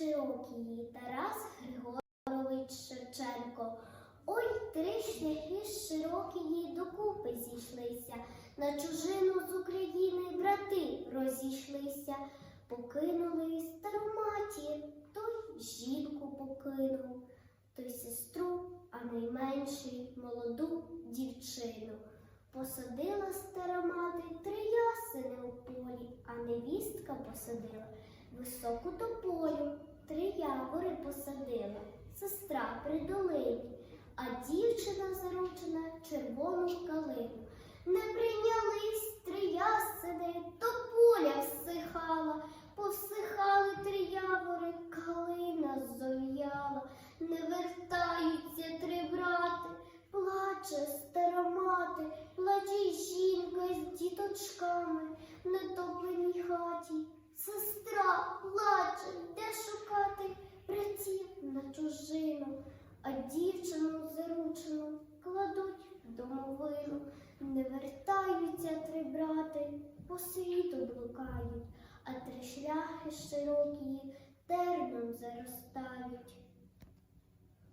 широкії Тарас Григорович Шевченко. Ой, три шляхи широкії докупи зійшлися, на чужину з України брати розійшлися, покинули стару матір, той жінку покинув, той сестру, а найменший молоду дівчину. Посадила стара мати три ясени у полі, а невістка посадила високу тополю, три явори посадила, сестра при долині, а дівчина заручена червону калину. Не прийнялись три ясени, тополя всихала, повсихали три явори, калина зов'яла, не вертаються три брати, плаче стара мати, плаче жінка з діточками, в нетопленій хаті. Сестра плаче, де шукати братів на чужину, а дівчину заручену кладуть в домовину. Не вертаються три брати, по світу блукають, а три шляхи широкі терном заростають.